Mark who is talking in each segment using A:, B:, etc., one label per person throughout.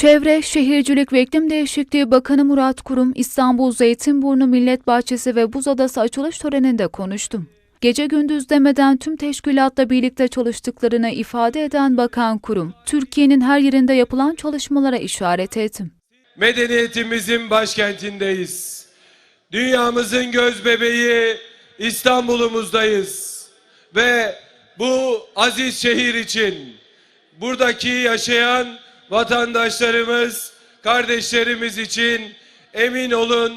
A: Çevre, Şehircilik ve İklim Değişikliği Bakanı Murat Kurum, İstanbul Zeytinburnu Millet Bahçesi ve Buz Adası açılış töreninde konuştu. Gece gündüz demeden tüm teşkilatla birlikte çalıştıklarını ifade eden Bakan Kurum, Türkiye'nin her yerinde yapılan çalışmalara işaret etti.
B: medeniyetimizin başkentindeyiz. Dünyamızın göz bebeği İstanbul'umuzdayız. Ve bu aziz şehir için buradaki yaşayan vatandaşlarımız, kardeşlerimiz için emin olun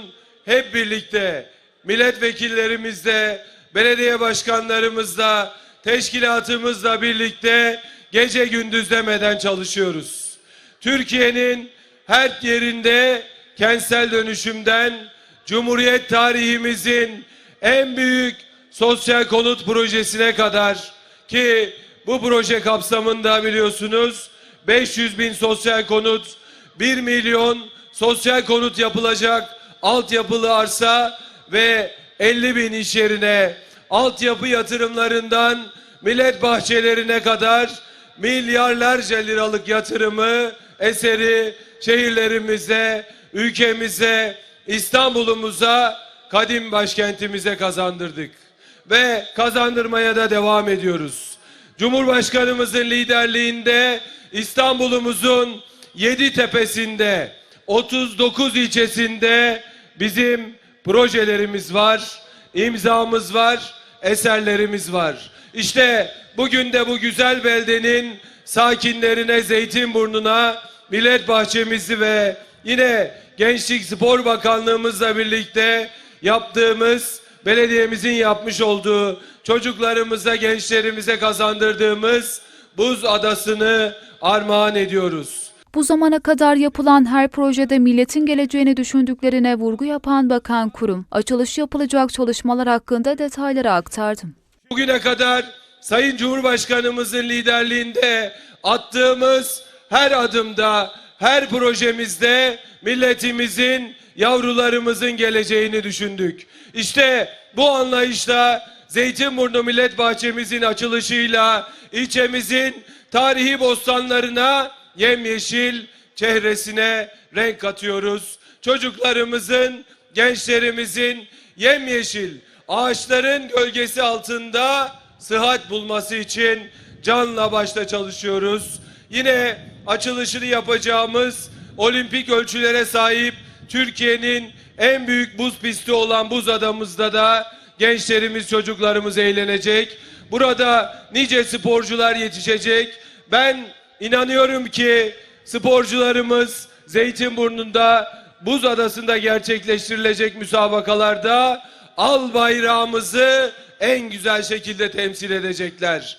B: hep birlikte milletvekillerimizle, belediye başkanlarımızla, teşkilatımızla birlikte gece gündüz demeden çalışıyoruz. Türkiye'nin her yerinde kentsel dönüşümden Cumhuriyet tarihimizin en büyük sosyal konut projesine kadar ki bu proje kapsamında biliyorsunuz 500 bin sosyal konut, 1 milyon sosyal konut yapılacak altyapılı arsa ve 50 bin iş yerine altyapı yatırımlarından millet bahçelerine kadar milyarlarca liralık yatırımı eseri şehirlerimize, ülkemize, İstanbul'umuza, kadim başkentimize kazandırdık. Ve kazandırmaya da devam ediyoruz. Cumhurbaşkanımızın liderliğinde İstanbul'umuzun yedi tepesinde, 39 ilçesinde bizim projelerimiz var, imzamız var, eserlerimiz var. İşte bugün de bu güzel beldenin sakinlerine Zeytinburnu'na millet bahçemizi ve yine Gençlik Spor Bakanlığımızla birlikte yaptığımız belediyemizin yapmış olduğu çocuklarımıza, gençlerimize kazandırdığımız buz adasını armağan ediyoruz.
A: Bu zamana kadar yapılan her projede milletin geleceğini düşündüklerine vurgu yapan Bakan Kurum, açılış yapılacak çalışmalar hakkında detayları aktardı.
B: Bugüne kadar Sayın Cumhurbaşkanımızın liderliğinde attığımız her adımda, her projemizde milletimizin, yavrularımızın geleceğini düşündük. İşte bu anlayışla Zeytinburnu Millet Bahçemizin açılışıyla ilçemizin tarihi bostanlarına yemyeşil çehresine renk katıyoruz. Çocuklarımızın, gençlerimizin yemyeşil ağaçların gölgesi altında sıhhat bulması için canla başla çalışıyoruz. Yine açılışını yapacağımız olimpik ölçülere sahip Türkiye'nin en büyük buz pisti olan buz adamızda da gençlerimiz, çocuklarımız eğlenecek. Burada nice sporcular yetişecek. Ben inanıyorum ki sporcularımız Zeytinburnu'nda Buz Adası'nda gerçekleştirilecek müsabakalarda al bayrağımızı en güzel şekilde temsil edecekler.